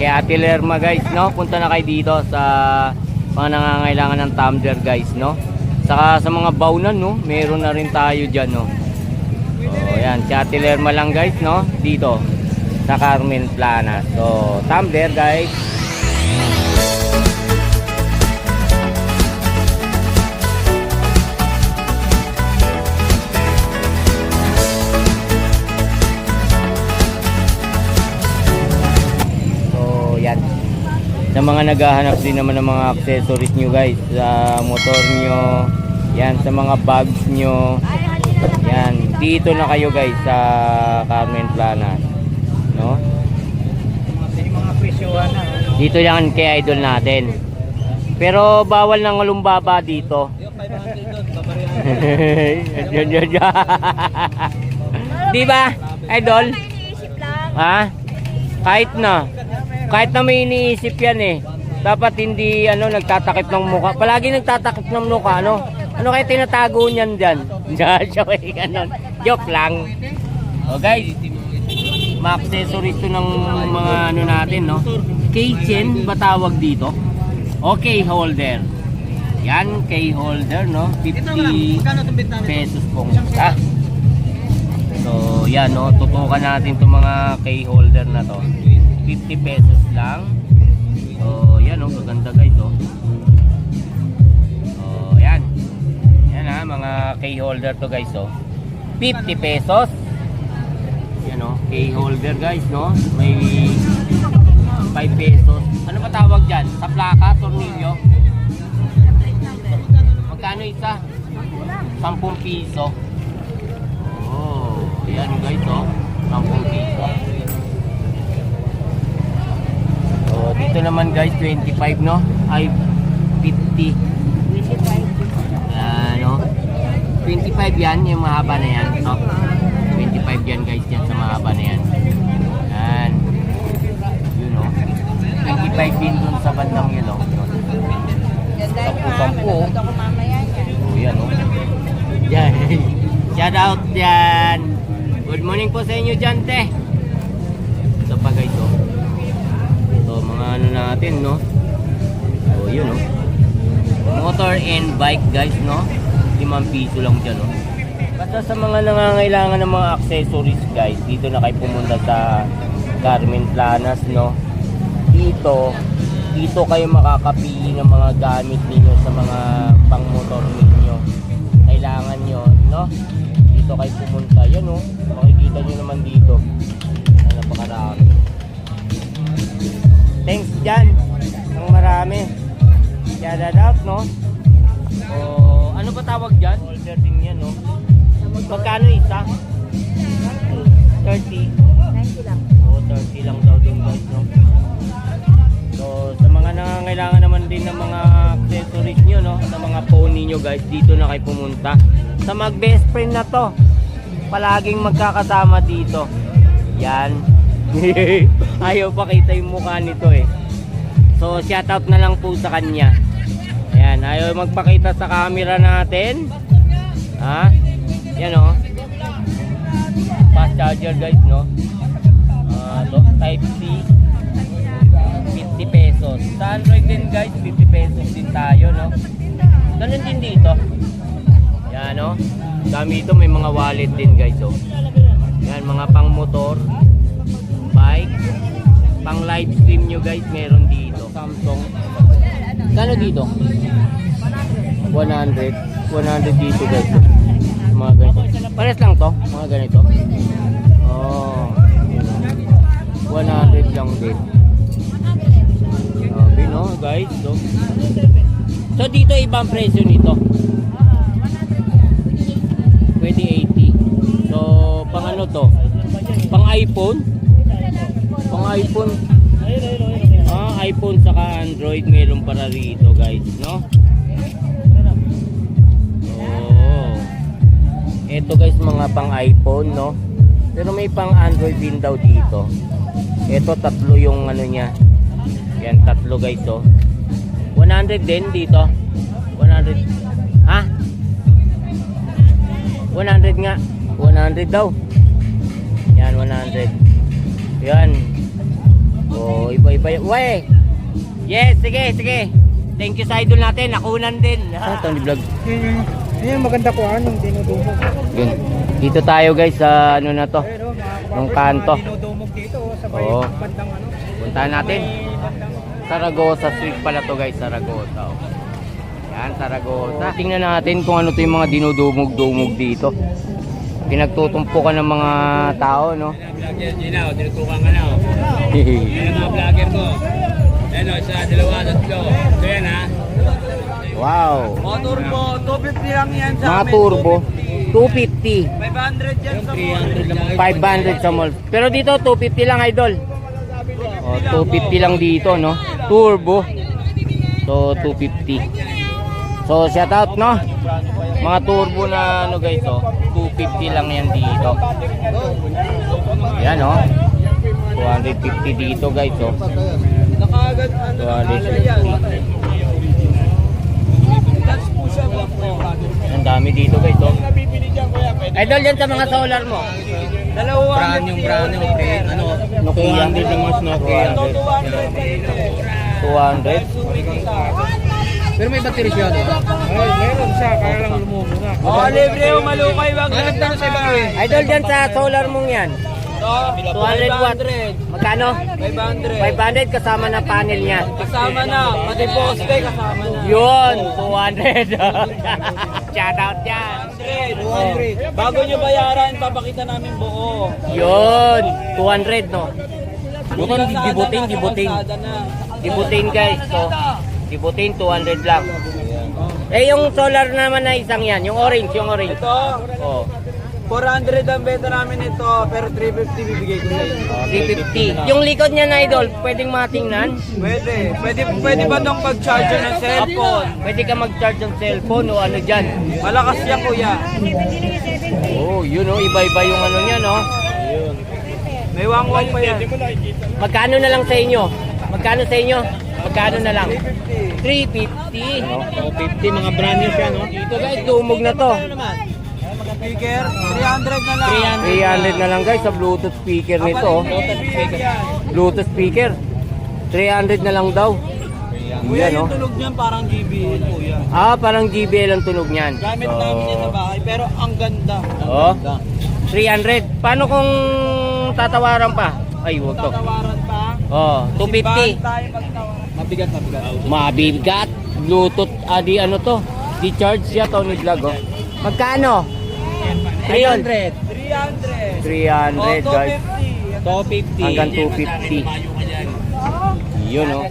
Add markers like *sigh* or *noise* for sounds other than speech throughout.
Kay Ate Lerma guys, no? Punta na kayo dito sa mga nangangailangan ng tumbler guys, no? Saka sa mga baunan, no? Meron na rin tayo dyan, no? So, yan. Si Ate Lerma lang guys, no? Dito. Sa Carmen Plana. So, tumbler guys. Sa mga naghahanap din naman ng mga accessories nyo guys, sa motor nyo, yan, sa mga bags nyo, yan, dito na kayo guys sa Carmen Plana. No? Mga presyohan. Dito yan kay idol natin. Pero bawal ng lumbaba dito. Yung 500 doon, babarihan. Yan, yan, yan. Di ba, idol? Ha? Kahit na. Kahit na may iniisip yan eh. Dapat hindi ano nagtatakip ng mukha. Palagi nagtatakip ng mukha, ano? Ano kaya tinatago niyan diyan? *laughs* Joke ganun. Joke lang. Oh guys, mga accessories to ng mga ano natin, no? Keychain ba tawag dito? Okay, holder. Yan, key holder, no? Ito lang, 50 magkano itong bit namin? pesos pong isa. So, yan no, tutukan natin itong mga key holder na to. 50 pesos lang. So, yan no, maganda guys oh. So, yan. Yan ha, mga key holder to guys oh. 50 pesos. Yan oh, key holder guys no. May 5 pesos. Ano ba tawag dyan? Sa plaka, tornilyo? Magkano isa? 10 piso. Oh, yan guys oh. 10 piso. So, dito naman guys, 25 no? Ay, 50. Yan no? 25 yan, yung mahaba na yan. No? 25 yan guys, yan sa mahaba na yan. Yan. Yun no? 25 din dun sa bandang yun no? Ganda Sampu, nyo ha. sampu. Maluluto ko mamaya yan. Oh, yan oh. Yan. *laughs* Shout out dyan. Good morning po sa inyo dyan, te. Ito pa guys, oh. Ito, mga ano natin, no? Oh, yun, oh. Motor and bike, guys, no? 5 piso lang dyan, no? Basta sa mga nangangailangan ng mga accessories, guys, dito na kayo pumunta sa Carmen Planas, no? Dito, dito kayo makakapili ng mga gamit ninyo sa mga pangmotor ninyo. Kailangan nyo, no? Dito kayo pumunta. Yan, no? Makikita nyo naman dito. Ay, napakarami. Dyan. Ang marami. Shout out, no? O, ano ba tawag dyan? Holder din yan, no? Magkano isa? 30. 90 lang. Oo, 30 lang daw din guys, no? So, sa mga nangangailangan naman din ng mga accessories nyo, no? Sa mga phone ninyo guys, dito na kayo pumunta. Sa mag best friend na to, palaging magkakasama dito. Yan. *laughs* Ayaw pakita yung mukha nito eh. So, shoutout na lang po sa kanya. Ayan, ayaw magpakita sa camera natin. Ha? Yan oh. Fast charger guys, no? To, type C 50 pesos. Sa Android din guys, 50 pesos din tayo, no? Ganun din dito. Yan, no? Dami ito, may mga wallet din guys, oh. Yan, mga pang motor, bike, pang live stream nyo guys, meron dito. Samsung. Kano dito? 100. 100 dito guys. Mga ganito. Pares lang to, mga ganito. Oh. yun, oh. 100 lang din. Sabi no, guys. So, so dito ibang presyo nito. Pwede 80. So, pang ano to? Pang iPhone? Pang iPhone. IPhone saka Android meron para rito, guys, no? Oh. Ito guys mga pang iPhone, no? Pero may pang Android din daw dito. Ito tatlo yung ano niya. Yan tatlo guys, oh. 100 din dito. 100. Ha? 100 nga. 100 daw. Yan 100. Yan. Oh, iba-iba iba yun. Uwe! Yes, sige, sige. Thank you sa idol natin. Nakunan din. Ah, Tony Vlog. Yun, yun, yun, maganda ko anong dinudumog. Yun. Dito tayo guys sa ano na to. Ayun, oh, mga Nung kababayan, kanto. mga Dinudumog dito, oh, sa may Oo. bandang ano. Puntahan natin. May bandang Saragosa Street pala to guys, Saragosa. Oh. Yan, Saragosa. Tingnan natin kung ano to yung mga dinudumog-dumog dito. Pinagtutumpukan ng mga tao, no? Vlogger Gina, tinutukan ka na. Yan ang mga vlogger ko. Ano, isa, dalawa, tatlo. Ito yan ha. wow! Motor po, 250 lang yan Mga turbo, 250. 500 yan sa 300 lang. 500 sa mall. Pero dito 250 lang idol. Oh, 250 lang dito, no? Turbo. So 250. So shout out, no? Mga turbo na ano guys, oh. 250 lang yan dito. Yan, oh. 250 dito guys, oh. Nakagad, ano, 250. That's po siya po. Ang dami dito guys, oh. Idol yan sa mga solar mo. Dalawa. Brand yung brand yung ano, Nokia. 200 lang mas Nokia. 200. Pero may battery siya, di ba? Ay, meron siya, kaya lang lumumura. Oh, libre yung malukay, wag lang tanong sa iba. Idol dyan sa solar mong yan. 200 watt. Magkano? 500. 500 kasama na panel niya. Kasama na, pati poste kasama na. Yun, 200. Shout out dyan. 200. Bago nyo bayaran, papakita namin buo. Yun, 200 no. Dibutin. Kalsada na. Dibutin guys. So, dibutin 200 lang. Eh yung solar naman na isang yan, yung orange, yung orange. Ito, Oh, 400 ang benta namin ito, pero 350 bibigay ko sa inyo. 350. Yung likod niya na idol, pwedeng matingnan. Pwede. Pwede, pwede ba itong pag-charger ng cellphone? Pwede ka mag-charge ng cellphone o ano dyan. Malakas yan, kuya. Oh, yun oh, iba-iba yung ano niya no. May wangwang pa yan. Magkano na lang sa inyo? Magkano sa inyo? Magkano na lang? 350. 350. No? 50, mga brand new siya, no? Dito guys, dumog na to. Speaker, 300 na lang. 300 na lang guys sa Bluetooth speaker nito. oh. Bluetooth speaker. 300 na lang daw. Kuya, Yan, yung oh. tunog niyan parang GBL, kuya. Ah, parang GBL ang tunog niyan. Gamit So, namin yan sa bahay, pero ang ganda. Oh. 300. Paano kung tatawaran pa? Ay, wag to. Tatawaran pa. Oh, Simbahan 250. tayo pagtawaran. Mabigat, mabigat. Mabigat. Bluetooth, ah, di ano to? Di charge siya, Tony Vlog, oh. Magkano? Ayun. 300. 300, guys. 250. Hanggang 250. Yun, oh.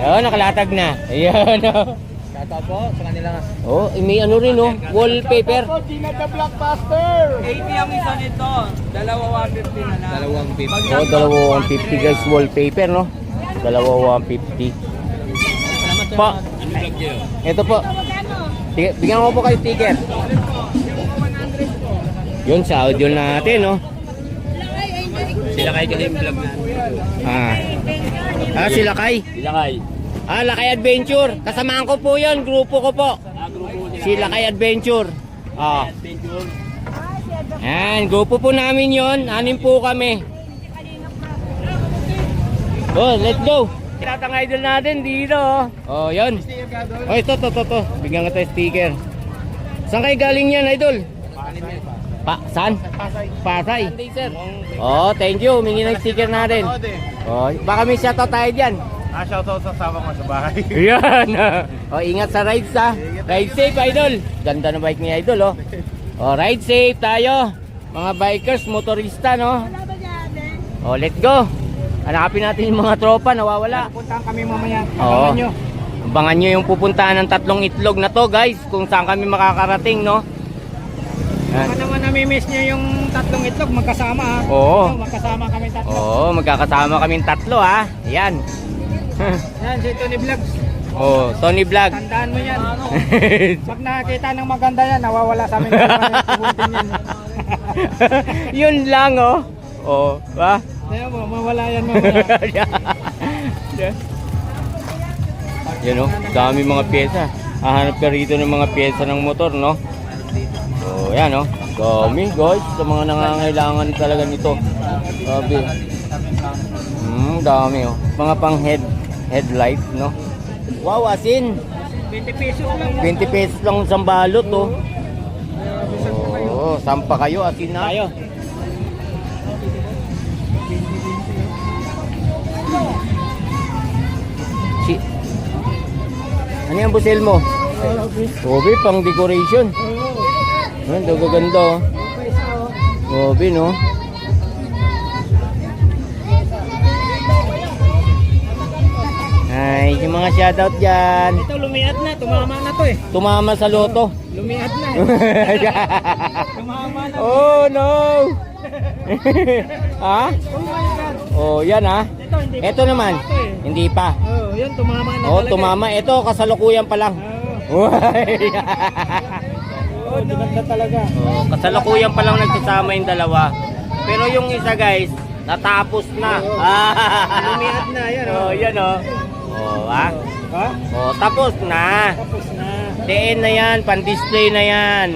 Ayun, nakalatag na. Ayun, oh. Shoutout po sa kanila. Oh, eh, may ano rin, oh. Wallpaper. 80 ang isa nito. Dalawa 150 na lang. Dalawang 50. Oh, dalawa 150 guys, wallpaper, no? Dalawa 150. Po. Ito po. Bigyan ko po kayo sticker. Yun sa audio natin, no? Sila kayo kasi yung vlog na. Ah. Ah, sila kay. Sila. Ah, Lakay Adventure. Kasamaan ko po yun, grupo ko po. Si Lakay Adventure. Ah. Yan, grupo po namin yon. Anim po kami. Oh, let's go. Tatang idol natin dito. Oh, oh yun. Oh, ito, to, to, to. Bigyan ka tayo sticker. Saan kayo galing yan, idol? Pa, saan? Pasay. Pasay. Oh, thank you. Mingi ng sticker natin. Oh, baka may shoutout tayo dyan. Ah, shoutout sa sama ko sa bahay. *laughs* Yan. o, ingat sa rides ha. Ride safe, idol. Ganda ng bike ni idol, oh. O, ride safe tayo. Mga bikers, motorista, no? O, let's go. Hanapin natin yung mga tropa, nawawala. Puntahan kami mamaya. Oo. Abangan nyo. Abangan nyo yung pupuntahan ng tatlong itlog na to, guys. Kung saan kami makakarating, no? Yan. Baka naman namimiss nyo yung tatlong itlog magkasama ha. Oo. Magkasama kami tatlo. Oo, magkakasama kaming tatlo, ha? Yan. *laughs* Yan, si Tony Vlogs. oh, Tony Vlog. Tandaan mo yan. *laughs* Pag nakakita ng maganda yan, nawawala sa amin. *laughs* Yun lang, oh. Oh, ba? Kaya mo, mawala yan mamaya. Yan o, dami mga pyesa. Hahanap ka rito ng mga pyesa ng motor, no? So, yan o. Dami, guys. Sa mga nangangailangan talaga nito. Sabi. Hmm, dami oh. Mga pang head headlight, no? Wow, asin. 20 peso lang. 20 pesos lang isang balot, oh. Oo, sampa kayo, asin na. Tayo. Si... Ano yung busel mo? Obi, pang decoration. Ano, gaganda, oh. Obi, no? Ay, yung mga shoutout dyan. Ito lumiat na, tumama na to eh. Tumama sa loto. Lumiat na eh. *laughs* Tumama na. oh, no! *laughs* ha? Oh. Oh, yan ha. Ito hindi pa Ito naman, to eh. hindi pa. Oh, yun tumama na Oh, talaga. tumama. Ito, kasalukuyan pa lang. Oh, oh ganda talaga. oh, kasalukuyan pa lang nagsasama yung dalawa. Pero yung isa guys, natapos na. *laughs* Lumiat na, yan oh. oh, yan oh. Oh, ah. Ha? Oh, tapos na. Tapos na. Diin na yan, pan-display na yan.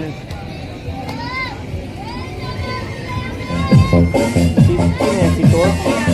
Dito, dito.